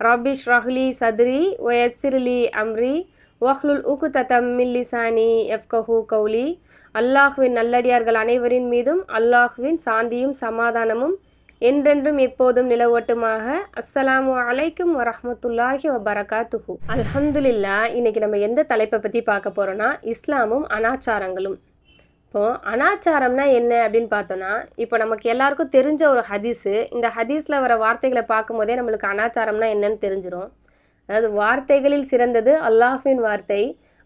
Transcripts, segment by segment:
Rubbish ரஹ்லி சத்ரி சிறிலி அம்ரி ஒஹ்லுல் உக்கு தத்தம் மில்லிசானி எஃப்கஹு கௌலி அல்லாஹ்வின் நல்லடியார்கள் அனைவரின் மீதும் அல்லாஹ்வின் சாந்தியும் சமாதானமும் என்றென்றும் எப்போதும் நிலவட்டுமாக. அஸ்ஸலாமு அலைக்கும் வரஹ்மத்துல்லாஹி வபரகாத்துஹு. அல்ஹம்துலில்லா இன்னைக்கு நம்ம எந்த தலைப்பை பற்றி பார்க்க போகிறோன்னா இஸ்லாமும் அனாச்சாரங்களும். இப்போது அனாச்சாரம்னா என்ன அப்படின்னு பார்த்தோன்னா இப்போ நமக்கு எல்லாருக்கும் தெரிஞ்ச ஒரு ஹதீஸு. இந்த ஹதீஸில் வர வார்த்தைகளை பார்க்கும்போதே நம்மளுக்கு அனாச்சாரம்னா என்னன்னு தெரிஞ்சிடும் அதாவது வார்த்தைகளில் சிறந்தது அல்லாஹின் வார்த்தை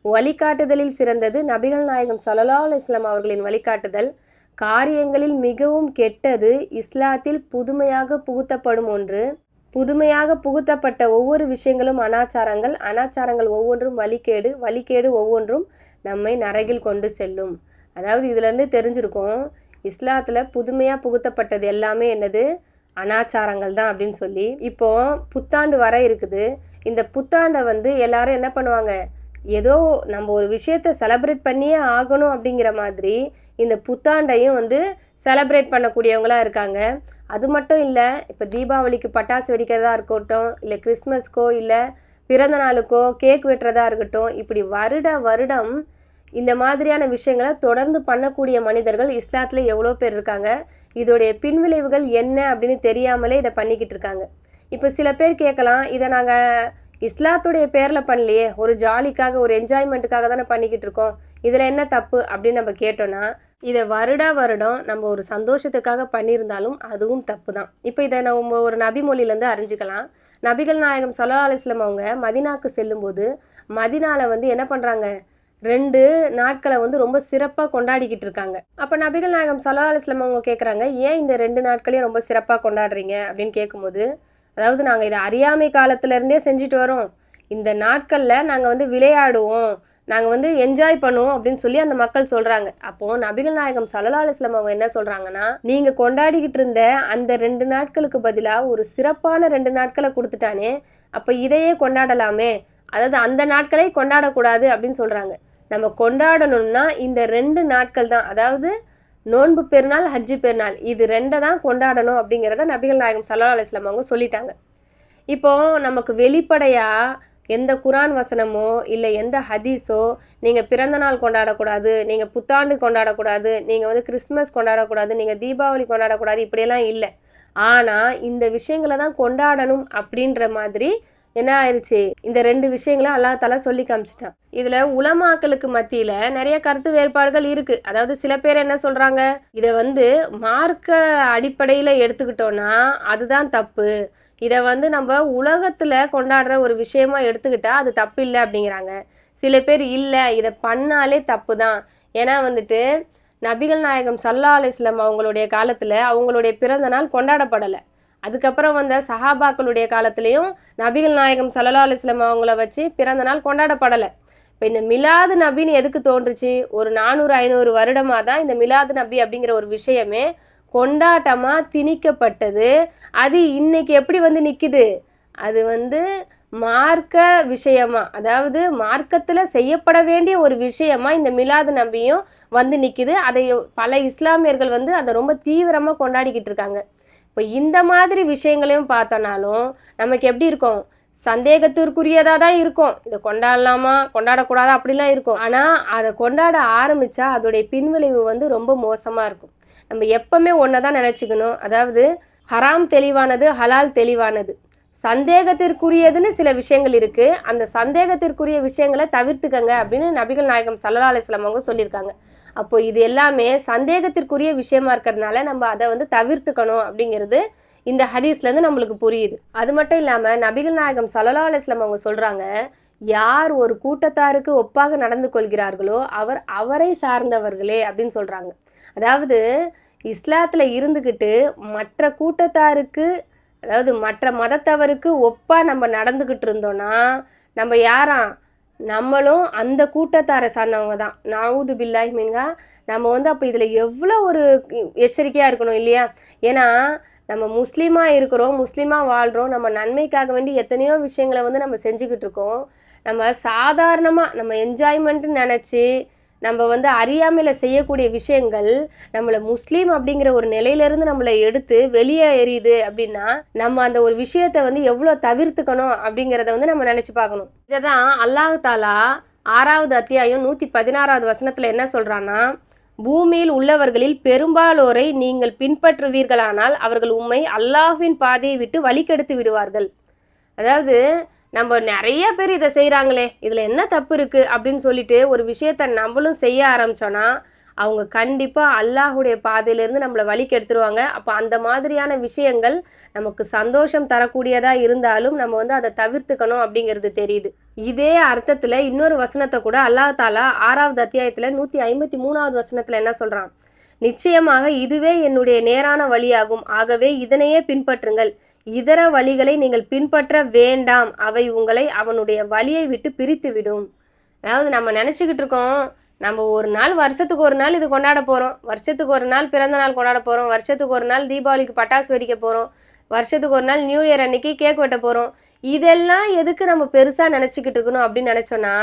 வழிகாட்டுதலில் சிறந்தது நபிகள் நாயகம் சல்லா இஸ்லாம் அவர்களின் வழிகாட்டுதல் காரியங்களில் மிகவும் கெட்டது இஸ்லாத்தில் புதுமையாக புகுத்தப்படும் ஒன்று. புதுமையாக புகுத்தப்பட்ட ஒவ்வொரு விஷயங்களும் அனாச்சாரங்கள். அனாச்சாரங்கள் ஒவ்வொன்றும் வழிகேடு வழிகேடு ஒவ்வொன்றும் நம்மை நரகில் கொண்டு செல்லும். அதாவது இதுலேருந்து தெரிஞ்சிருக்கும். இஸ்லாத்தில் புதுமையாக புகுத்தப்பட்டது எல்லாமே என்னது? அனாச்சாரங்கள் தான் அப்படின்னு சொல்லி. இப்போ புத்தாண்டு வர இருக்குது. இந்த புத்தாண்டை வந்து எல்லாரும் என்ன பண்ணுவாங்க? ஏதோ நம்ம ஒரு விஷயத்த செலப்ரேட் பண்ணியே ஆகணும் அப்படிங்கிற மாதிரி இந்த புத்தாண்டையும் வந்து செலப்ரேட் பண்ணக்கூடியவங்களாக இருக்காங்க. அது மட்டும் இல்லை இப்போ தீபாவளிக்கு பட்டாசு வெடிக்கிறதா இருக்கட்டும் இல்லை கிறிஸ்மஸ்க்கோ இல்லை பிறந்த நாளுக்கோ கேக் வெட்டுறதா இருக்கட்டும் இப்படி வருட வருடம் இந்த மாதிரியான விஷயங்களை தொடர்ந்து பண்ணக்கூடிய மனிதர்கள் இஸ்லாத்தில் எவ்வளோ பேர் இருக்காங்க? இதோடைய பின்விளைவுகள் என்ன அப்படின்னு தெரியாமலே இதை பண்ணிக்கிட்டு இருக்காங்க. இப்போ சில பேர் கேட்கலாம் இதை நாங்கள் இஸ்லாத்துடைய பேரில் பண்ணலையே ஒரு ஜாலிக்காக ஒரு என்ஜாய்மெண்ட்டுக்காக தானே பண்ணிக்கிட்டு இருக்கோம். இதில் என்ன தப்பு அப்படின்னு நம்ம கேட்டோன்னா இதை வருடா வருடம் நம்ம ஒரு சந்தோஷத்துக்காக பண்ணியிருந்தாலும் அதுவும் தப்பு தான். இப்போ இதை நம்ம ஒரு நபிமொழியிலேருந்து அறிஞ்சிக்கலாம். நபிகள் நாயகம் சொல்லா அலிஸ்லம் அவங்க மதினாக்கு செல்லும்போது மதினாவில் வந்து என்ன பண்ணுறாங்க ரெண்டு நாட்களை வந்து ரொம்ப சிறப்பாக கொண்டாடிக்கிட்டு இருக்காங்க. அப்போ நபிகள் நாயகம் சல்லா அலிஸ்லாம் அவங்க கேட்குறாங்க ஏன் இந்த ரெண்டு நாட்களையும் ரொம்ப சிறப்பாக கொண்டாடுறீங்க? அப்படின்னு கேட்கும்போது அதாவது நாங்கள் இதை அறியாமை காலத்துலேருந்தே செஞ்சுட்டு வரோம். இந்த நாட்களில் நாங்கள் வந்து விளையாடுவோம் நாங்கள் வந்து என்ஜாய் பண்ணுவோம் அப்படின்னு சொல்லி அந்த மக்கள் சொல்கிறாங்க அப்போது நபிகள் நாயகம் சல்லா அலிஸ்லாம் அவங்க என்ன சொல்கிறாங்கன்னா நீங்கள் கொண்டாடிக்கிட்டு இருந்த அந்த ரெண்டு நாட்களுக்கு பதிலாக ஒரு சிறப்பான ரெண்டு நாட்களை கொடுத்துட்டானே அப்போ இதையே கொண்டாடலாமே. அதாவது அந்த நாட்களை கொண்டாடக்கூடாது அப்படின்னு சொல்கிறாங்க நம்ம கொண்டாடணும்னா இந்த ரெண்டு நாட்கள் தான். அதாவது நோன்பு பெருநாள் ஹஜ்ஜு பெருநாள் இது ரெண்டை தான் கொண்டாடணும் அப்படிங்கிறத நபிகள் நாயகம் சல்லா அலிஸ்லாம் அவங்க சொல்லிட்டாங்க. இப்போ நமக்கு வெளிப்படையாக எந்த குரான் வசனமோ இல்லை எந்த ஹதீஸோ நீங்கள் பிறந்த நாள் கொண்டாடக்கூடாது நீங்கள் புத்தாண்டு கொண்டாடக்கூடாது நீங்கள் வந்து கிறிஸ்மஸ் கொண்டாடக்கூடாது நீங்கள் தீபாவளி கொண்டாடக்கூடாது இப்படியெல்லாம் இல்லை. ஆனால் இந்த விஷயங்களை தான் கொண்டாடணும் அப்படின்ற மாதிரி என்ன ஆயிடுச்சு இந்த ரெண்டு விஷயங்களும் அல்லா தலா சொல்லி காமிச்சிட்டான். இதுல உலமாக்களுக்கு மத்தியில நிறைய கருத்து வேறுபாடுகள் இருக்கு. அதாவது சில பேர் என்ன சொல்றாங்க? இதை வந்து மார்க்க அடிப்படையில எடுத்துக்கிட்டோம்னா அதுதான் தப்பு. இதை வந்து நம்ம உலகத்துல கொண்டாடுற ஒரு விஷயமா எடுத்துக்கிட்டா அது தப்பு இல்லை அப்படிங்கிறாங்க. சில பேர் இல்லை இதை பண்ணாலே தப்பு தான் ஏன்னா வந்துட்டு நபிகள் நாயகம் சல்லா அலிஸ்லாம் அவங்களுடைய காலத்துல அவங்களுடைய பிறந்த நாள் கொண்டாடப்படலை. அதுக்கப்புறம் வந்த சஹாபாக்களுடைய காலத்துலேயும் நபிகள் நாயகம் சல்லா அலுவலம் அவங்கள வச்சு பிறந்த நாள் கொண்டாடப்படலை. இப்போ இந்த மிலாது நபின்னு எதுக்கு தோன்றுச்சு? ஒரு நானூறு ஐநூறு வருடமாக தான் இந்த மிலாது நபி அப்படிங்கிற ஒரு விஷயமே கொண்டாட்டமாக திணிக்கப்பட்டது. அது இன்னைக்கு எப்படி வந்து நிற்குது அது வந்து மார்க்க விஷயமா அதாவது மார்க்கத்தில் செய்யப்பட வேண்டிய ஒரு விஷயமா இந்த மிலாது நபியும் வந்து நிற்குது அதை பல இஸ்லாமியர்கள் வந்து அதை ரொம்ப தீவிரமாக கொண்டாடிக்கிட்டு இருக்காங்க. இப்போ இந்த மாதிரி விஷயங்களையும் பார்த்தோன்னாலும் நமக்கு எப்படி இருக்கும்? சந்தேகத்திற்குரியதாக தான் இருக்கும். இதை கொண்டாடலாமா? கொண்டாடக்கூடாதா? அப்படிலாம் இருக்கும். ஆனால் அதை கொண்டாட ஆரம்பித்தா அதோடைய பின்விளைவு வந்து ரொம்ப மோசமாக இருக்கும். நம்ம எப்பவுமே ஒன்றை தான் நினச்சிக்கணும். அதாவது ஹராம் தெளிவானது ஹலால் தெளிவானது. சந்தேகத்திற்குரியதுன்னு சில விஷயங்கள் இருக்குது அந்த சந்தேகத்திற்குரிய விஷயங்களை தவிர்த்துக்கங்க அப்படின்னு நபிகள் நாயகம் சல்லா அலிஸ்லாம் அவங்க சொல்லியிருக்காங்க. அப்போ இது எல்லாமே சந்தேகத்திற்குரிய விஷயமா இருக்கிறதுனால நம்ம அதை வந்து தவிர்த்துக்கணும் அப்படிங்கிறது இந்த ஹதீஸ்லேருந்து நம்மளுக்கு புரியுது. அது மட்டும் இல்லாமல் நபிகள் நாயகம் சல்லா அலிஸ்லாம் அவங்க சொல்கிறாங்க யார் ஒரு கூட்டத்தாருக்கு ஒப்பாக நடந்து கொள்கிறார்களோ அவர் அவரை சார்ந்தவர்களே அப்படின்னு சொல்கிறாங்க அதாவது இஸ்லாத்தில் இருந்துக்கிட்டு மற்ற கூட்டத்தாருக்கு அதாவது மற்ற மதத்தவருக்கு ஒப்பாக நம்ம நடந்துக்கிட்டு இருந்தோம்னா நம்ம யாரா? நம்மளும் அந்த கூட்டத்தாரை சார்ந்தவங்க தான். நாவூது பில்லாய் மீன்கா நம்ம வந்து அப்போ இதில் எவ்வளோ ஒரு எச்சரிக்கையாக இருக்கணும் இல்லையா? ஏன்னா நம்ம முஸ்லீமாக இருக்கிறோம் முஸ்லீமாக வாழ்கிறோம் நம்ம நன்மைக்காக வேண்டி எத்தனையோ விஷயங்களை வந்து நம்ம செஞ்சுக்கிட்டு இருக்கோம். நம்ம சாதாரணமாக நம்ம என்ஜாய்மெண்ட்டுன்னு நினச்சி நம்ம வந்து அறியாமையில் செய்யக்கூடிய விஷயங்கள் நம்மளை முஸ்லீம் அப்படிங்கிற ஒரு நிலையிலேருந்து நம்மளை எடுத்து வெளியே எறியுது அப்படின்னா நம்ம அந்த ஒரு விஷயத்தை வந்து எவ்வளோ தவிர்த்துக்கணும் அப்படிங்கிறத வந்து நம்ம நினச்சி பார்க்கணும். இதை தான் அல்லாஹு தாலா ஆறாவது அத்தியாயம் நூற்றி பதினாறாவது வசனத்தில் என்ன சொல்கிறான்னா பூமியில் உள்ளவர்களில் பெரும்பாலோரை நீங்கள் பின்பற்றுவீர்களானால் அவர்கள் உண்மை அல்லாஹ்வின் பாதையை விட்டு வழிகெடுத்து விடுவார்கள். அதாவது நம்ம நிறைய பேர் இதை செய்கிறாங்களே இதில் என்ன தப்பு இருக்குது அப்படின்னு சொல்லிட்டு ஒரு விஷயத்த நம்மளும் செய்ய ஆரம்பிச்சோன்னா அவங்க கண்டிப்பாக அல்லாஹுடைய பாதையிலேருந்து நம்மளை வழிக்கு எடுத்துருவாங்க. அப்போ அந்த மாதிரியான விஷயங்கள் நமக்கு சந்தோஷம் தரக்கூடியதாக இருந்தாலும் நம்ம வந்து அதை தவிர்த்துக்கணும் அப்படிங்கிறது தெரியுது. இதே அர்த்தத்தில் இன்னொரு வசனத்தை கூட அல்லாஹ் தாலா ஆறாவது அத்தியாயத்தில் நூற்றி ஐம்பத்தி மூணாவது வசனத்தில் என்ன சொல்கிறான் நிச்சயமாக இதுவே என்னுடைய நேரான வழியாகும். ஆகவே இதனையே பின்பற்றுங்கள். இதர வழிகளை நீங்கள் பின்பற்ற வேண்டாம். அவை உங்களை அவனுடைய வழியை விட்டு பிரித்து விடும் அதாவது நம்ம நினச்சிக்கிட்டு இருக்கோம் நம்ம ஒரு நாள் வருஷத்துக்கு ஒரு நாள் இது கொண்டாட போகிறோம் வருஷத்துக்கு ஒரு நாள் பிறந்த நாள் கொண்டாட போகிறோம் வருஷத்துக்கு ஒரு நாள் தீபாவளிக்கு பட்டாசு வெடிக்க போகிறோம் வருஷத்துக்கு ஒரு நாள் நியூ இயர் அன்னைக்கு கேக் வெட்ட போகிறோம் இதெல்லாம் எதுக்கு நம்ம பெருசாக நினச்சிக்கிட்டு இருக்கணும் அப்படின்னு நினச்சோன்னா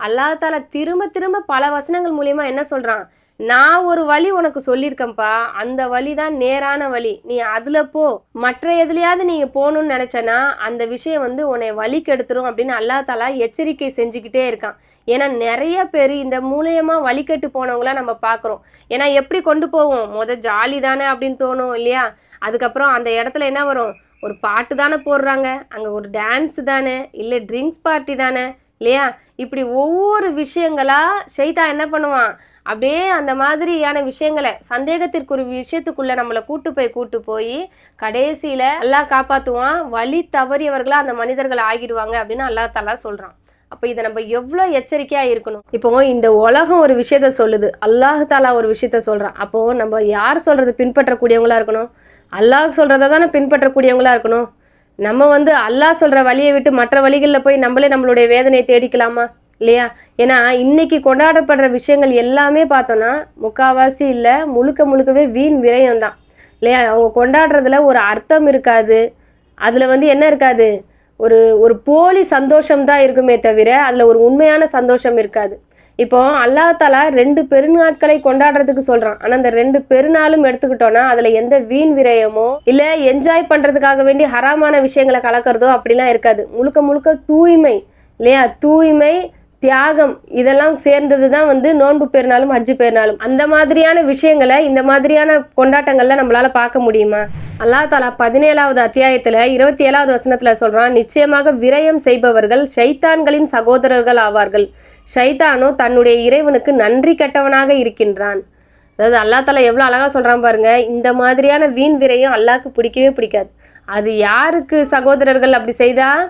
அல்லாத்தால திரும்ப திரும்ப பல வசனங்கள் மூலியமா என்ன சொல்கிறான் நான் ஒரு வழி உனக்கு சொல்லியிருக்கேன்ப்பா. அந்த வழி தான் நேரான வழி. நீ அதில் போ. மற்ற எதுலையாவது நீங்கள் போகணும்னு நினச்சனா அந்த விஷயம் வந்து உன்னை வழி கெடுத்துரும் அப்படின்னு அல்லா தாலா எச்சரிக்கை செஞ்சுக்கிட்டே இருக்கான். ஏன்னா நிறைய பேர் இந்த மூலியமா வழிகட்டு போனவங்கள நம்ம பார்க்குறோம் ஏன்னா எப்படி கொண்டு போவோம்? முத ஜாலி தானே அப்படின்னு தோணும் இல்லையா? அதுக்கப்புறம் அந்த இடத்துல என்ன வரும்? ஒரு பாட்டு தானே போடுறாங்க. அங்கே ஒரு டான்ஸ் தானே. இல்லை ட்ரிங்க்ஸ் பார்ட்டி தானே. இல்லையா? இப்படி ஒவ்வொரு விஷயங்களா ஷெய்தா என்ன பண்ணுவான்? அப்படியே அந்த மாதிரியான விஷயங்களை சந்தேகத்திற்கு ஒரு விஷயத்துக்குள்ள நம்மளை கூட்டு போய் கூட்டு போய் கடைசியில எல்லாம் காப்பாத்துவான். வழி தவறியவர்களா அந்த மனிதர்கள் ஆகிடுவாங்க அப்படின்னு அல்லா தலா சொல்றான். அப்போ இதை நம்ம எவ்வளோ எச்சரிக்கையாக இருக்கணும்? இப்போ இந்த உலகம் ஒரு விஷயத்த சொல்லுது. அல்லாஹ் தாலா ஒரு விஷயத்த சொல்கிறான் அப்போது நம்ம யார் சொல்கிறது பின்பற்றக்கூடியவங்களா இருக்கணும்? அல்லாஹ் சொல்கிறத தானே பின்பற்றக்கூடியவங்களா இருக்கணும்? நம்ம வந்து அல்லாஹ் சொல்கிற வழியை விட்டு மற்ற வழிகளில் போய் நம்மளே நம்மளுடைய வேதனையை தேடிக்கலாமா? இல்லையா? ஏன்னா இன்னைக்கு கொண்டாடப்படுற விஷயங்கள் எல்லாமே பார்த்தோன்னா முக்காவாசி இல்லை முழுக்க முழுக்கவே வீண் விரயம் தான் இல்லையா? அவங்க கொண்டாடுறதுல ஒரு அர்த்தம் இருக்காது. அதில் வந்து என்ன இருக்காது? ஒரு ஒரு போலி சந்தோஷம் தான் இருக்குமே தவிர அதில் ஒரு உண்மையான சந்தோஷம் இருக்காது. இப்போ அல்லாஹாலா ரெண்டு பெருநாட்களை கொண்டாடுறதுக்கு சொல்றான். ஆனா அந்த ரெண்டு பெருநாளும் எடுத்துக்கிட்டோம்னா அதுல எந்த வீண் விரயமோ இல்ல என்ஜாய் பண்றதுக்காக வேண்டி ஹராமான விஷயங்களை கலக்கிறதோ அப்படிலாம் இருக்காது. முழுக்க முழுக்க தூய்மை இல்லையா? தூய்மை தியாகம் இதெல்லாம் சேர்ந்தது தான் வந்து நோன்பு பெருநாளும் ஹஜ்ஜு பெருநாளும். அந்த மாதிரியான விஷயங்களை இந்த மாதிரியான கொண்டாட்டங்கள்ல நம்மளால பார்க்க முடியுமா? அல்லா தாலா பதினேழாவது அத்தியாயத்துல இருபத்தி ஏழாவது வசனத்துல சொல்றான் நிச்சயமாக விரயம் செய்பவர்கள் ஷைத்தான்களின் சகோதரர்கள் ஆவார்கள். ஷைத்தானோ தன்னுடைய இறைவனுக்கு நன்றி கெட்டவனாக இருக்கின்றான். அதாவது அல்லா தாலா எவ்வளோ அழகாக சொல்கிறான் பாருங்க இந்த மாதிரியான வீண் விரயம் அல்லாவுக்கு பிடிக்கவே பிடிக்காது. அது யாருக்கு சகோதரர்கள் அப்படி செய்தால்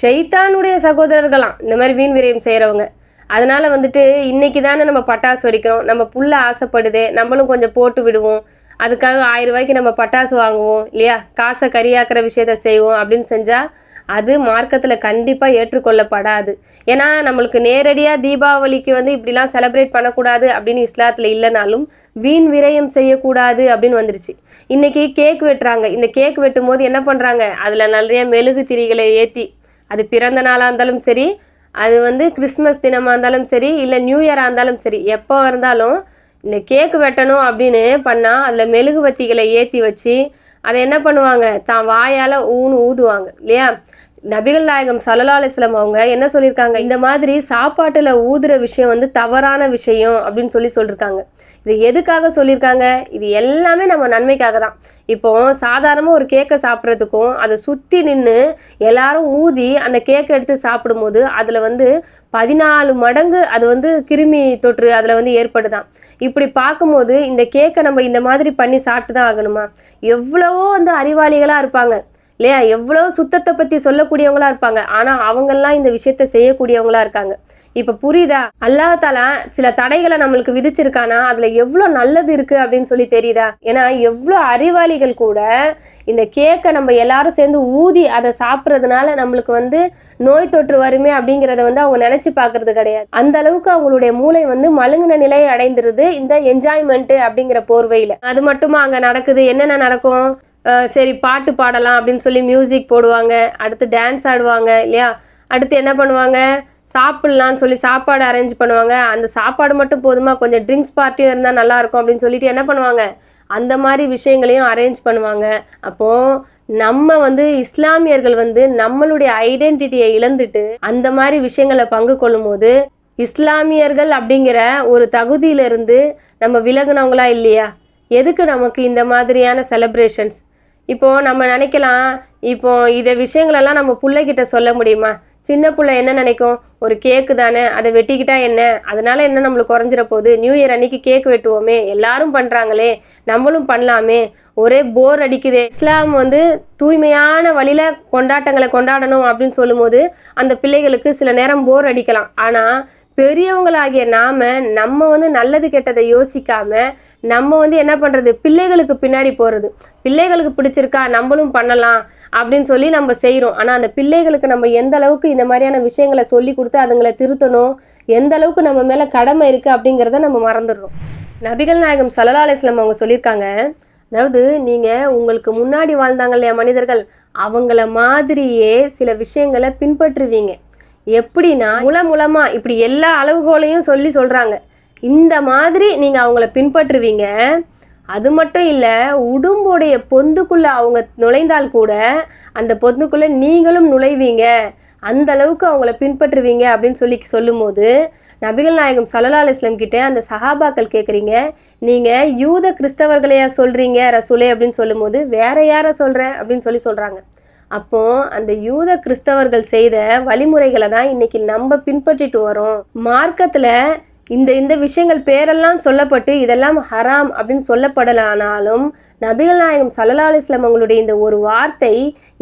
ஷைத்தானுடைய சகோதரர்களாம். இந்த மாதிரி வீண் விரயம் செய்கிறவங்க அதனால் வந்துட்டு இன்னைக்கு தானே நம்ம பட்டாசு வெடிக்கிறோம். நம்ம புள்ள ஆசைப்படுதே. நம்மளும் கொஞ்சம் போட்டு விடுவோம். அதுக்காக ஆயிரம் ரூபாய்க்கு நம்ம பட்டாசு வாங்குவோம். இல்லையா? காசை கரியாக்குற விஷயத்த செய்வோம் அப்படின்னு செஞ்சால் அது மார்க்கத்தில் கண்டிப்பாக ஏற்றுக்கொள்ளப்படாது. ஏன்னா நம்மளுக்கு நேரடியாக தீபாவளிக்கு வந்து இப்படிலாம் செலப்ரேட் பண்ணக்கூடாது அப்படின்னு இஸ்லாத்தில் இல்லைனாலும் வீண் விரயம் செய்யக்கூடாது அப்படின்னு வந்துருச்சு. இன்னைக்கு கேக் வெட்டுறாங்க. இந்த கேக் வெட்டும் போது என்ன பண்ணுறாங்க அதில் நிறைய மெழுகு திரிகளை ஏற்றி அது பிறந்த நாளாக இருந்தாலும் சரி அது வந்து கிறிஸ்மஸ் தினமாக இருந்தாலும் சரி இல்லை நியூ இயராக இருந்தாலும் சரி எப்போ இருந்தாலும் இந்த கேக்கு வெட்டணும் அப்படின்னு பண்ணால் அதில் மெழுகுவத்திகளை ஏற்றி வச்சு அதை என்ன பண்ணுவாங்க? தான் வாயால் ஊன்னு ஊதுவாங்க இல்லையா? நபிகள் நாயகம் சல்லா அலிஸ்லாம் அவங்க என்ன சொல்லியிருக்காங்க? இந்த மாதிரி சாப்பாட்டில் ஊதுற விஷயம் வந்து தவறான விஷயம் அப்படின்னு சொல்லி சொல்லியிருக்காங்க இது எதுக்காக சொல்லியிருக்காங்க? இது எல்லாமே நம்ம நன்மைக்காக தான். இப்போ சாதாரணமாக ஒரு கேக்கை சாப்பிட்றதுக்கும் அதை சுற்றி நின்று எல்லாரும் ஊதி அந்த கேக்கை எடுத்து சாப்பிடும்போது அதில் வந்து பதினாலு மடங்கு அது வந்து கிருமி தொற்று அதில் வந்து ஏற்படுதான். இப்படி பார்க்கும்போது இந்த கேக்கை நம்ம இந்த மாதிரி பண்ணி சாப்பிட்டு தான் ஆகணுமா? எவ்வளவோ வந்து அறிவாளிகளாக இருப்பாங்க. இல்லையா? எவ்வளோ சுத்தத்தை பற்றி சொல்லக்கூடியவங்களா இருப்பாங்க. ஆனால் அவங்கெல்லாம் இந்த விஷயத்த செய்யக்கூடியவங்களா இருக்காங்க. இப்போ புரியுதா? அல்லாஹால சில தடைகளை நம்மளுக்கு விதிச்சிருக்கானா? அதுல எவ்வளோ நல்லது இருக்கு அப்படின்னு சொல்லி தெரியுதா? ஏன்னா எவ்வளோ அறிவாளிகள் கூட இந்த கேக்கை நம்ம எல்லாரும் சேர்ந்து ஊதி அதை சாப்பிட்றதுனால நம்மளுக்கு வந்து நோய் தொற்று வருமே அப்படிங்கிறத வந்து அவங்க நினைச்சு பார்க்கறது கிடையாது. அந்த அளவுக்கு அவங்களுடைய மூளை வந்து மழுங்கின நிலையை அடைந்துருது இந்த என்ஜாய்மெண்ட் அப்படிங்கிற போர்வையில். அது மட்டுமா அங்கே நடக்குது? என்னென்ன நடக்கும்? சரி பாட்டு பாடலாம் அப்படின்னு சொல்லி மியூசிக் போடுவாங்க. அடுத்து டான்ஸ் ஆடுவாங்க இல்லையா? அடுத்து என்ன பண்ணுவாங்க? சாப்பிட்லான்னு சொல்லி சாப்பாடு அரேஞ்ச் பண்ணுவாங்க. அந்த சாப்பாடு மட்டும் போதுமா? கொஞ்சம் ட்ரிங்க்ஸ் பார்ட்டியும் இருந்தால் நல்லாயிருக்கும் அப்படின்னு சொல்லிட்டு என்ன பண்ணுவாங்க? அந்த மாதிரி விஷயங்களையும் அரேஞ்ச் பண்ணுவாங்க. அப்போது நம்ம வந்து இஸ்லாமியர்கள் வந்து நம்மளுடைய ஐடென்டிட்டியை இழந்துட்டு அந்த மாதிரி விஷயங்களை பங்கு கொள்ளும்போது இஸ்லாமியர்கள் அப்படிங்கிற ஒரு தகுதியிலிருந்து நம்ம விலகுனவங்களா இல்லையா? எதுக்கு நமக்கு இந்த மாதிரியான செலப்ரேஷன்ஸ் இப்போ நம்ம நினைக்கலாம் இப்போ இதை விஷயங்களெல்லாம் நம்ம பிள்ளைகிட்ட சொல்ல முடியுமா? சின்ன பிள்ளை என்ன நினைக்கும்? ஒரு கேக்கு தானே அதை வெட்டிக்கிட்டா என்ன? அதனால என்ன நம்மளுக்கு குறைஞ்சிட போகுது? நியூ இயர் அன்னைக்கு கேக் வெட்டுவோமே எல்லாரும் பண்ணுறாங்களே நம்மளும் பண்ணலாமே. ஒரே போர் அடிக்குது. இஸ்லாம் வந்து தூய்மையான வழியில கொண்டாட்டங்களை கொண்டாடணும் அப்படின்னு சொல்லும்போது அந்த பிள்ளைகளுக்கு சில நேரம் போர் அடிக்கலாம். ஆனால் பெரியவங்களாகிய நாம நம்ம வந்து நல்லது கெட்டதை யோசிக்காம நம்ம வந்து என்ன பண்ணுறது பிள்ளைகளுக்கு பின்னாடி போகிறது பிள்ளைகளுக்கு பிடிச்சிருக்கா நம்மளும் பண்ணலாம் அப்படின்னு சொல்லி நம்ம செய்கிறோம் ஆனால் அந்த பிள்ளைகளுக்கு நம்ம எந்த அளவுக்கு இந்த மாதிரியான விஷயங்களை சொல்லி கொடுத்து அதுங்களை திருத்தணும்? எந்த அளவுக்கு நம்ம மேலே கடமை இருக்குது அப்படிங்கிறத நம்ம மறந்துடுறோம். நபிகள் நாயகம் சல்லா அலிஸ்லாம் அவங்க சொல்லியிருக்காங்க அதாவது நீங்கள் உங்களுக்கு முன்னாடி வாழ்ந்தாங்க இல்லையா மனிதர்கள்? அவங்கள மாதிரியே சில விஷயங்களை பின்பற்றுவீங்க. எப்படின்னா முல மூலமாக இப்படி எல்லா அளவுகோலையும் சொல்லி சொல்கிறாங்க இந்த மாதிரி நீங்கள் அவங்கள பின்பற்றுவீங்க. அது மட்டும் இல்லை உடும்புடைய பொந்துக்குள்ளே அவங்க நுழைந்தால் கூட அந்த பொந்துக்குள்ளே நீங்களும் நுழைவீங்க. அந்த அளவுக்கு அவங்கள பின்பற்றுவீங்க அப்படின்னு சொல்லி சொல்லும்போது நபிகள் நாயகம் சல்லா அலிஸ்லாம் கிட்டே அந்த சஹாபாக்கள் கேட்குறீங்க நீங்கள் யூத கிறிஸ்தவர்களையா சொல்கிறீங்க ரசூலே? அப்படின்னு சொல்லும்போது வேற யாரை சொல்கிறேன் அப்படின்னு சொல்லி சொல்கிறாங்க அப்போ அந்த யூத கிறிஸ்தவர்கள் செய்த வழிமுறைகளை தான் இன்னைக்கு நம்ம பின்பற்றிட்டு வரோம். மார்க்கத்தில் இந்த இந்த விஷயங்கள் பேரெல்லாம் சொல்லப்பட்டு இதெல்லாம் ஹராம் அப்படின்னு சொல்லப்படலானாலும் நபிகள் நாயகம் சல்லா அலிஸ்லாம் அவங்களுடைய இந்த ஒரு வார்த்தை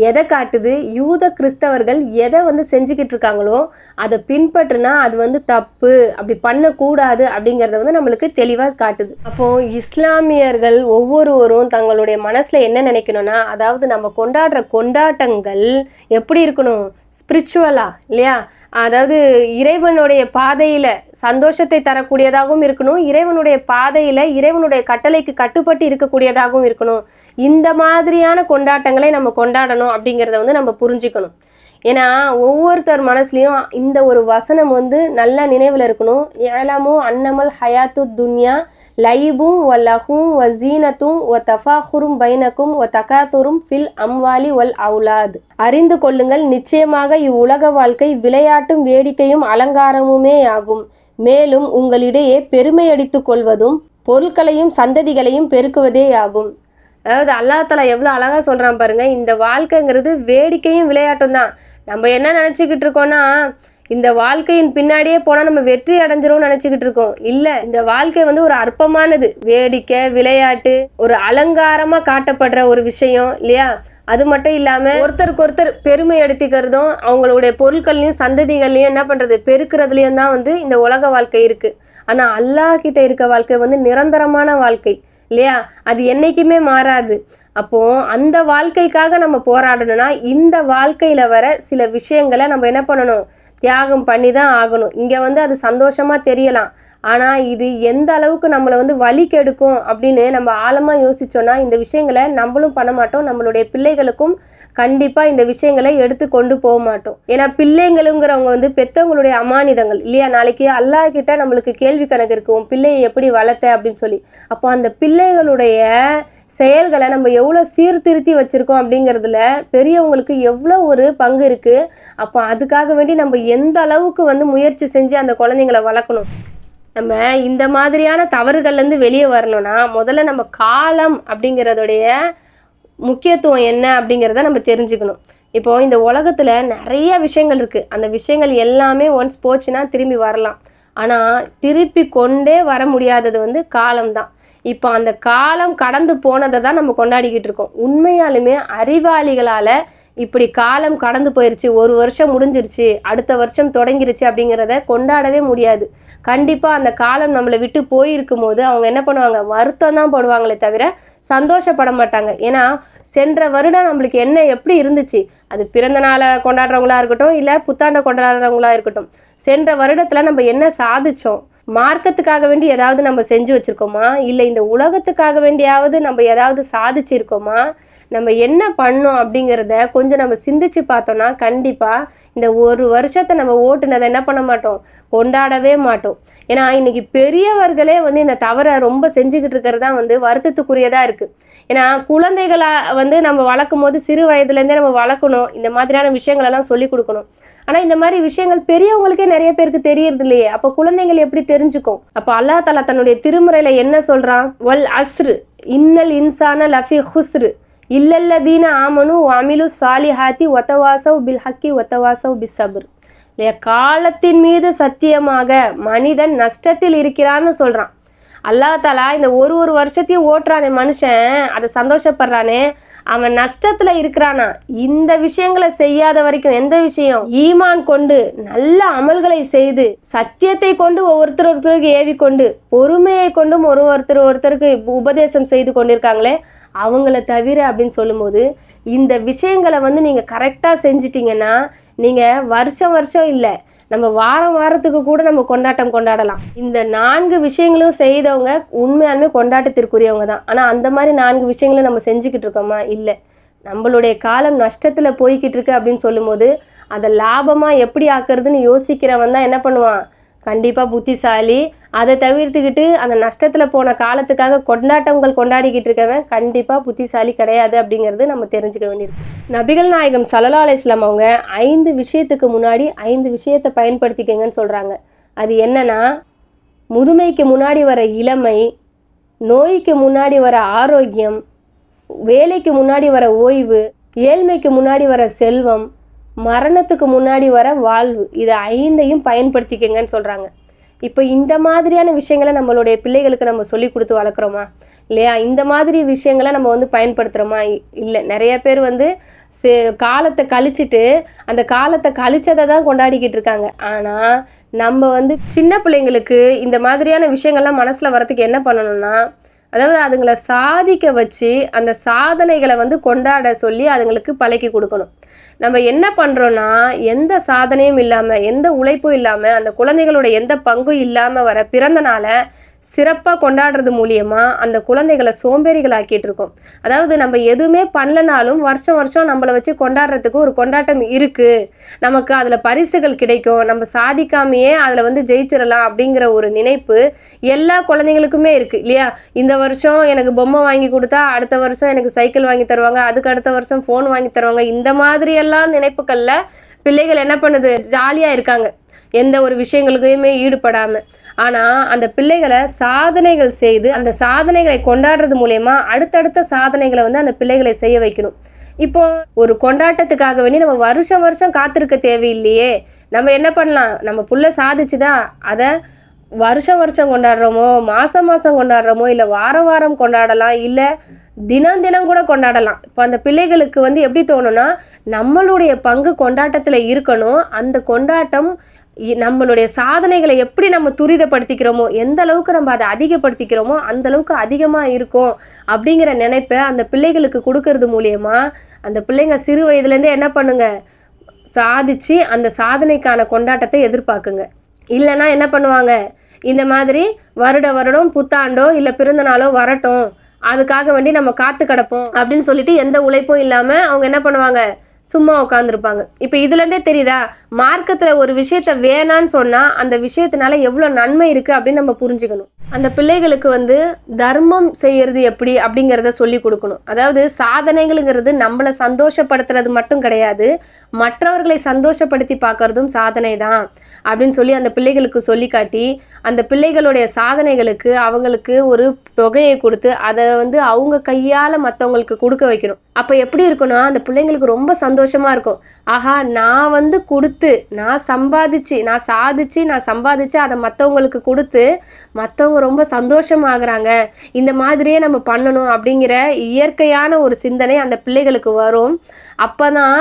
எதை காட்டுது? யூத கிறிஸ்தவர்கள் எதை வந்து செஞ்சுக்கிட்டு இருக்காங்களோ அதை பின்பற்றுனா அது வந்து தப்பு. அப்படி பண்ணக்கூடாது அப்படிங்கிறத வந்து நம்மளுக்கு தெளிவாக காட்டுது. அப்போ இஸ்லாமியர்கள் ஒவ்வொருவரும் தங்களுடைய மனசில் என்ன நினைக்கணும்னா அதாவது நம்ம கொண்டாடுற கொண்டாட்டங்கள் எப்படி இருக்கணும்? ஸ்பிரிச்சுவலா இல்லையா? அதாவது இறைவனுடைய பாதையில் சந்தோஷத்தை தரக்கூடியதாகவும் இருக்கணும். இறைவனுடைய பாதையில் இறைவனுடைய கட்டளைக்கு கட்டுப்பட்டு இருக்கக்கூடியதாகவும் இருக்கணும். இந்த மாதிரியான கொண்டாட்டங்களை நம்ம கொண்டாடணும் அப்படிங்கிறத வந்து நம்ம புரிஞ்சுக்கணும். ஏன்னா ஒவ்வொருத்தர் மனசுலையும் இந்த ஒரு வசனம் வந்து நல்ல நினைவில் இருக்கணும். ஏலமும் அன்னமல் ஹயாத்து துன்யா லைபும் ஒ லஹும் வ ஜீனத்தும் ஒ தஃபாஹுரும் பைனக்கும் ஒ தகாத்துரும் ஃபில் அம்வாலி ஒல் அவுலாத். அறிந்து கொள்ளுங்கள் நிச்சயமாக இவ்வுலக வாழ்க்கை விளையாட்டும் வேடிக்கையும் அலங்காரமுமே ஆகும். மேலும் உங்களிடையே பெருமை கொள்வதும் பொருட்களையும் சந்ததிகளையும் பெருக்குவதே ஆகும். அதாவது அல்லாஹ் தலா எவ்வளோ அழகாக சொல்கிறான் பாருங்கள் இந்த வாழ்க்கைங்கிறது வேடிக்கையும் விளையாட்டும் தான் நம்ம என்ன நினச்சிக்கிட்டு இருக்கோம்னா இந்த வாழ்க்கையின் பின்னாடியே போனால் நம்ம வெற்றி அடைஞ்சிரும்னு நினச்சிக்கிட்டு இருக்கோம். இல்லை இந்த வாழ்க்கை வந்து ஒரு அற்பமானது. வேடிக்கை விளையாட்டு ஒரு அலங்காரமாக காட்டப்படுற ஒரு விஷயம் இல்லையா? அது மட்டும் இல்லாமல் ஒருத்தருக்கு ஒருத்தர் பெருமை எடுத்துக்கிறதும் அவங்களுடைய பொருட்கள்லையும் சந்ததிகள்லையும் என்ன பண்ணுறது பெருக்கிறதுலையும் தான் வந்து இந்த உலக வாழ்க்கை இருக்குது ஆனால் அல்லாஹ் கிட்ட இருக்க வாழ்க்கை வந்து நிரந்தரமான வாழ்க்கை இல்லையா? அது என்றைக்குமே மாறாது. அப்போது அந்த வாழ்க்கைக்காக நம்ம போராடணும்னா இந்த வாழ்க்கையில் வர சில விஷயங்களை நம்ம என்ன பண்ணணும்? தியாகம் பண்ணி தான் ஆகணும். இங்கே வந்து அது சந்தோஷமாக தெரியலாம். ஆனால் இது எந்த அளவுக்கு நம்மளை வந்து வழி கெடுக்கும் அப்படின்னு நம்ம ஆழமாக யோசித்தோன்னா இந்த விஷயங்களை நம்மளும் பண்ண மாட்டோம். நம்மளுடைய பிள்ளைகளுக்கும் கண்டிப்பாக இந்த விஷயங்களை எடுத்து கொண்டு போக மாட்டோம். ஏன்னா பிள்ளைங்களுங்கிறவங்க வந்து பெற்றவங்களுடைய அமானிதங்கள். இல்லையா? நாளைக்கு அல்லாஹ் கிட்ட நம்மளுக்கு கேள்வி கணக்கு இருக்கும் பிள்ளையை எப்படி வளர்த்த அப்படின்னு சொல்லி. அப்போ அந்த பிள்ளைகளுடைய செயல்களை நம்ம எவ்வளோ சீர்திருத்தி வச்சுருக்கோம் அப்படிங்கிறதுல பெரியவங்களுக்கு எவ்வளோ ஒரு பங்கு இருக்குது அப்போ அதுக்காக வேண்டி நம்ம எந்த அளவுக்கு வந்து முயற்சி செஞ்சு அந்த குழந்தைங்களை வளர்க்கணும். நம்ம இந்த மாதிரியான தவறுகள்லேருந்து வெளியே வரணும்னா முதல்ல நம்ம காலம் அப்படிங்கிறதுடைய முக்கியத்துவம் என்ன அப்படிங்கிறத நம்ம தெரிஞ்சுக்கணும். இப்போ இந்த உலகத்தில் நிறைய விஷயங்கள் இருக்குது அந்த விஷயங்கள் எல்லாமே ஒன்ஸ் போச்சுன்னா திரும்பி வரலாம். ஆனால் திருப்பி கொண்டே வர முடியாதது வந்து காலம்தான். இப்போ அந்த காலம் கடந்து போனதை தான் நம்ம கொண்டாடிக்கிட்டு இருக்கோம். உண்மையாலுமே அறிவாளிகளால் இப்படி காலம் கடந்து போயிருச்சு ஒரு வருஷம் முடிஞ்சிருச்சு அடுத்த வருஷம் தொடங்கிருச்சு அப்படிங்கிறத கொண்டாடவே முடியாது. கண்டிப்பாக அந்த காலம் நம்மளை விட்டு போயிருக்கும் போது அவங்க என்ன பண்ணுவாங்க? வருத்தம் தான் போடுவாங்களே தவிர சந்தோஷப்பட மாட்டாங்க. ஏன்னா சென்ற வருடம் நம்மளுக்கு என்ன எப்படி இருந்துச்சு? அது பிறந்த நாளை கொண்டாடுறவங்களா இருக்கட்டும் இல்லை புத்தாண்டை கொண்டாடுறவங்களா இருக்கட்டும். சென்ற வருடத்தில் நம்ம என்ன சாதிச்சோம்? மார்க்கத்துக்காக வேண்டி ஏதாவது நம்ம செஞ்சு வச்சுருக்கோமா? இல்லை இந்த உலகத்துக்காக வேண்டியாவது நம்ம ஏதாவது சாதிச்சிருக்கோமா? நம்ம என்ன பண்ணோம் அப்படிங்கிறத கொஞ்சம் நம்ம சிந்திச்சு பார்த்தோம்னா கண்டிப்பாக இந்த ஒரு வருஷத்தை நம்ம ஓட்டுனதை என்ன பண்ண மாட்டோம்? கொண்டாடவே மாட்டோம். ஏன்னா இன்னைக்கு பெரியவர்களே வந்து இந்த தவறை ரொம்ப செஞ்சுக்கிட்டு இருக்கிறது தான் வந்து வருத்தத்துக்குரியதாக இருக்குது ஏன்னா குழந்தைகளை வந்து நம்ம வளர்க்கும் போது சிறு வயதுலேருந்தே நம்ம வளர்க்கணும். இந்த மாதிரியான விஷயங்களெல்லாம் சொல்லி கொடுக்கணும். ஆனால் இந்த மாதிரி விஷயங்கள் பெரியவங்களுக்கே நிறைய பேருக்கு தெரியறது இல்லையே. அப்போ குழந்தைகள் எப்படி தெரிஞ்சுக்கும்? அப்போ அல்லாஹ் தலா தன்னுடைய திருமுறையில் என்ன சொல்கிறான் வல் அஸ்ரு இன்னல் இன்சான லஃபி ஹுஸ்ரு. இல்லல்லதீன ஆமனு அமிலு சாலிஹாத்தி ஒத்தவாசவ் பில் ஹக்கி ஒத்தவாசவ் பிஸ் சபுர் இல்லையா காலத்தின் மீது சத்தியமாக மனிதன் நஷ்டத்தில் இருக்கிறான்னு சொல்கிறான் அல்லாஹ் தலா இந்த ஒரு ஒரு வருஷத்தையும் ஓட்டுறானே மனுஷன். அதை சந்தோஷப்படுறானே. அவன் நஷ்டத்துல இருக்கிறானா? இந்த விஷயங்களை செய்யாத வரைக்கும் எந்த விஷயம்? ஈமான் கொண்டு நல்ல அமல்களை செய்து சத்தியத்தை கொண்டு ஒவ்வொருத்தர் ஒருத்தருக்கு ஏவி கொண்டு பொறுமையை கொண்டும் ஒரு ஒருத்தர் ஒருத்தருக்கு உபதேசம் செய்து கொண்டிருக்காங்களே அவங்கள தவிர அப்படின்னு சொல்லும்போது இந்த விஷயங்களை வந்து நீங்கள் கரெக்டாக செஞ்சிட்டிங்கன்னா நீங்கள் வருஷம் வருஷம் இல்லை நம்ம வாரம் வாரத்துக்கு கூட நம்ம கொண்டாட்டம் கொண்டாடலாம். இந்த நான்கு விஷயங்களும் செய்தவங்க உண்மையாலுமே கொண்டாட்டத்திற்குரியவங்க தான். ஆனால் அந்த மாதிரி நான்கு விஷயங்களும் நம்ம செஞ்சுக்கிட்டு இருக்கோமா? இல்லை. நம்மளுடைய காலம் நஷ்டத்தில் போய்கிட்டு இருக்கு அப்படின்னு சொல்லும்போது அதை லாபமாக எப்படி ஆக்குறதுன்னு யோசிக்கிறவன் தான் என்ன பண்ணுவான்? கண்டிப்பாக புத்திசாலி. அதை தவிர்த்துக்கிட்டு அந்த நஷ்டத்தில் போன காலத்துக்காக கொண்டாட்டங்கள் கொண்டாடிக்கிட்டு இருக்கவன் கண்டிப்பாக புத்திசாலி கிடையாது அப்படிங்கிறது நம்ம தெரிஞ்சுக்க வேண்டியிருக்கு. நபிகள் நாயகம் சல்லா அலிஸ்லாம் அவங்க ஐந்து விஷயத்துக்கு முன்னாடி ஐந்து விஷயத்தை பயன்படுத்திக்கங்கன்னு சொல்கிறாங்க அது என்னன்னா முதுமைக்கு முன்னாடி வர இளமை நோய்க்கு முன்னாடி வர ஆரோக்கியம் வேலைக்கு முன்னாடி வர ஓய்வு ஏழ்மைக்கு முன்னாடி வர செல்வம் மரணத்துக்கு முன்னாடி வர வாழ்வு இது ஐந்தையும் பயன்படுத்திக்கங்கன்னு சொல்கிறாங்க இப்போ இந்த மாதிரியான விஷயங்களை நம்மளுடைய பிள்ளைகளுக்கு நம்ம சொல்லி கொடுத்து வளர்க்குறோமா? இல்லையா? இந்த மாதிரி விஷயங்களை நம்ம வந்து பயன்படுத்துகிறோமா இல்லை நிறைய பேர் வந்து சே காலத்தை கழிச்சிட்டு அந்த காலத்தை கழிச்சதை தான் கொண்டாடிக்கிட்டு இருக்காங்க. ஆனால் நம்ம வந்து சின்ன பிள்ளைங்களுக்கு இந்த மாதிரியான விஷயங்கள்லாம் மனசில் வரத்துக்கு என்ன பண்ணணும்னா அதாவது அதுங்களை சாதிக்க வச்சு அந்த சாதனைகளை வந்து கொண்டாட சொல்லி அதுங்களுக்கு பழக்கி கொடுக்கணும். நம்ம என்ன பண்ணுறோன்னா எந்த சாதனையும் இல்லாமல் எந்த உழைப்பும் இல்லாமல் அந்த குழந்தைகளோட எந்த பங்கும் இல்லாமல் வர பிறந்த நாளை சிறப்பாக கொண்டாடுறது மூலியமாக அந்த குழந்தைகளை சோம்பேறிகள் ஆக்கிட்டு இருக்கோம். அதாவது நம்ம எதுவுமே பண்ணலனாலும் வருஷம் வருஷம் நம்மளை வச்சு கொண்டாடுறதுக்கு ஒரு கொண்டாட்டம் இருக்குது நமக்கு அதில் பரிசுகள் கிடைக்கும். நம்ம சாதிக்காமையே அதில் வந்து ஜெயிச்சிடலாம் அப்படிங்கிற ஒரு நினைப்பு எல்லா குழந்தைங்களுக்குமே இருக்குது இல்லையா? இந்த வருஷம் எனக்கு பொம்மை வாங்கி கொடுத்தா அடுத்த வருஷம் எனக்கு சைக்கிள் வாங்கி தருவாங்க அதுக்கு அடுத்த வருஷம் ஃபோன் வாங்கி தருவாங்க. இந்த மாதிரியெல்லாம் நினைப்புகளில் பிள்ளைகள் என்ன பண்ணுது? ஜாலியாக இருக்காங்க. எந்த ஒரு விஷயங்களுக்குமே ஈடுபடாமல் ஆனால் அந்த பிள்ளைகளை சாதனைகள் செய்து அந்த சாதனைகளை கொண்டாடுறது மூலயமா அடுத்தடுத்த சாதனைகளை வந்து அந்த பிள்ளைகளை செய்ய வைக்கணும். இப்போ ஒரு கொண்டாட்டத்துக்காக வேண்டி நம்ம வருஷம் வருஷம் காத்திருக்க தேவையில்லையே. நம்ம என்ன பண்ணலாம்? நம்ம புள்ள சாதிச்சுதா? அதை வருஷம் வருஷம் கொண்டாடுறோமோ? மாதம் மாதம் கொண்டாடுறோமோ? இல்லை வாரம் வாரம் கொண்டாடலாம்? இல்லை தினம் தினம் கூட கொண்டாடலாம். இப்போ அந்த பிள்ளைகளுக்கு வந்து எப்படி தோணும்னா நம்மளுடைய பங்கு கொண்டாட்டத்தில் இருக்கணும். அந்த கொண்டாட்டம் நம்மளுடைய சாதனைகளை எப்படி நம்ம துரிதப்படுத்திக்கிறோமோ எந்த அளவுக்கு நம்ம அதை அதிகப்படுத்திக்கிறோமோ அந்த அளவுக்கு அதிகமாக இருக்கும் அப்படிங்கிற நினைப்பை அந்த பிள்ளைகளுக்கு கொடுக்கறது மூலியமா அந்த பிள்ளைங்க சிறு வயதுலேருந்தே என்ன பண்ணுங்க? சாதிச்சு அந்த சாதனைக்கான கொண்டாட்டத்தை எதிர்பார்க்குங்க. இல்லைன்னா என்ன பண்ணுவாங்க? இந்த மாதிரி வருட வருடம் புத்தாண்டோ இல்லை பிறந்தநாளோ வரட்டும். அதுக்காக வேண்டி நம்ம காத்து கிடப்போம் அப்படின்னு சொல்லிட்டு எந்த உழைப்பும் இல்லாமல் அவங்க என்ன பண்ணுவாங்க? சும்மா உட்காந்துருப்பாங்க இப்போ இதுலேருந்தே தெரியுதா? மார்க்கத்தில் ஒரு விஷயத்த வேணான்னு சொன்னால் அந்த விஷயத்தினால எவ்வளோ நன்மை இருக்குது அப்படின்னு நம்ம புரிஞ்சுக்கணும். அந்த பிள்ளைகளுக்கு வந்து தர்மம் செய்யறது எப்படி அப்படிங்கிறத சொல்லி கொடுக்கணும். அதாவது சாதனைகளுங்கிறது நம்மளை சந்தோஷப்படுத்துறது மட்டும் கிடையாது மற்றவர்களை சந்தோஷப்படுத்தி பார்க்கறதும் சாதனை தான் அப்படின்னு சொல்லி அந்த பிள்ளைகளுக்கு சொல்லி காட்டி அந்த பிள்ளைகளுடைய சாதனைகளுக்கு அவங்களுக்கு ஒரு தொகையை கொடுத்து அதை வந்து அவங்க கையால் மற்றவங்களுக்கு கொடுக்க வைக்கணும். அப்போ எப்படி இருக்குன்னா அந்த பிள்ளைங்களுக்கு ரொம்ப சந்தோஷம் சந்தோஷமாக இருக்கும். ஆஹா நான் வந்து கொடுத்து நான் சம்பாதிச்சு நான் சாதிச்சு நான் சம்பாதிச்சு அதை மற்றவங்களுக்கு கொடுத்து மற்றவங்க ரொம்ப சந்தோஷமாகறாங்க. இந்த மாதிரியே நம்ம பண்ணணும் அப்படிங்கிற இயற்கையான ஒரு சிந்தனை அந்த பிள்ளைகளுக்கு வரும். அப்போ தான்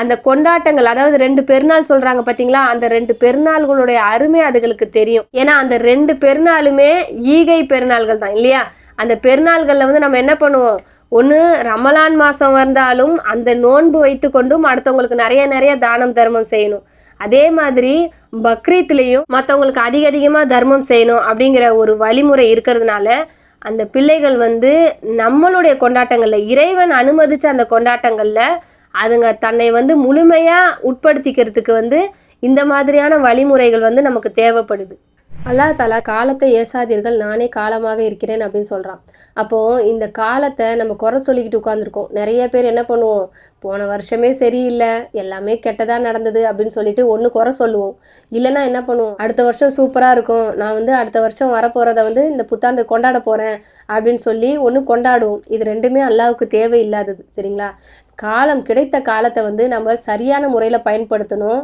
அந்த கொண்டாட்டங்கள் அதாவது ரெண்டு பெருநாள் சொல்கிறாங்க பார்த்தீங்களா அந்த ரெண்டு பெருநாள்களுடைய அருமை அதுகளுக்கு தெரியும். ஏன்னா அந்த ரெண்டு பெருநாளுமே ஈகை பெருநாள்கள் தான் இல்லையா? அந்த பெருநாள்களில் வந்து நம்ம என்ன பண்ணுவோம்? ஒன்று ரமலான் மாதம் வந்தாலும் அந்த நோன்பு வைத்து கொண்டும் அடுத்தவங்களுக்கு நிறைய நிறைய தானம் தர்மம் செய்யணும். அதே மாதிரி பக்ரீத்லேயும் மற்றவங்களுக்கு அதிக அதிகமாக தர்மம் செய்யணும் அப்படிங்கிற ஒரு வழிமுறை இருக்கிறதுனால அந்த பிள்ளைகள் வந்து நம்மளுடைய கொண்டாட்டங்களில் இறைவன் அனுமதித்த அந்த கொண்டாட்டங்களில் அதுங்க தன்னை வந்து முழுமையாக உட்படுத்திக்கிறதுக்கு வந்து இந்த மாதிரியான வழிமுறைகள் வந்து நமக்கு தேவைப்படுது. அல்லாஹ் தலா காலத்தை ஏசாதீர்கள் நானே காலமாக இருக்கிறேன் அப்படின்னு சொல்கிறான் அப்போது இந்த காலத்தை நம்ம குறை சொல்லிக்கிட்டு உட்காந்துருக்கோம் நிறைய பேர் என்ன பண்ணுவோம்? போன வருஷமே சரியில்லை எல்லாமே கெட்டதாக நடந்தது அப்படின்னு சொல்லிட்டு ஒன்று குறை சொல்லுவோம். இல்லைன்னா என்ன பண்ணுவோம்? அடுத்த வருஷம் சூப்பராக இருக்கும். நான் வந்து அடுத்த வருஷம் வரப்போகிறத வந்து இந்த புத்தாண்டு கொண்டாட போகிறேன் அப்படின்னு சொல்லி ஒன்று கொண்டாடுவோம். இது ரெண்டுமே அல்லாவுக்கு தேவையில்லாதது சரிங்களா? காலம் கிடைத்த காலத்தை வந்து நம்ம சரியான முறையில் பயன்படுத்தணும்.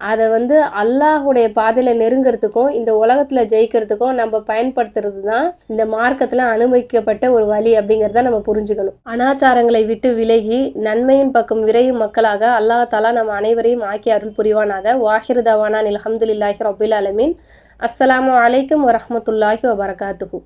அதை வந்து அல்லாஹுடைய பாதையில் நெருங்கிறதுக்கும் இந்த உலகத்தில் ஜெயிக்கிறதுக்கும் நம்ம பயன்படுத்துறது தான் இந்த மார்க்கத்தில் அனுமதிக்கப்பட்ட ஒரு வழி அப்படிங்கிறத நம்ம புரிஞ்சுக்கணும். அனாச்சாரங்களை விட்டு விலகி நன்மையின் பக்கம் விரையும் மக்களாக அல்லாஹ் தாலா நம்ம அனைவரையும் ஆக்கி அருள் புரிவானாக. வாஹிர் தவானா அலமதுல்லாஹி ரபுல் அலமின் அஸ்ஸலாமு அலைக்கும் வரமத்துல்லாஹி வபரகாத்துஹூ.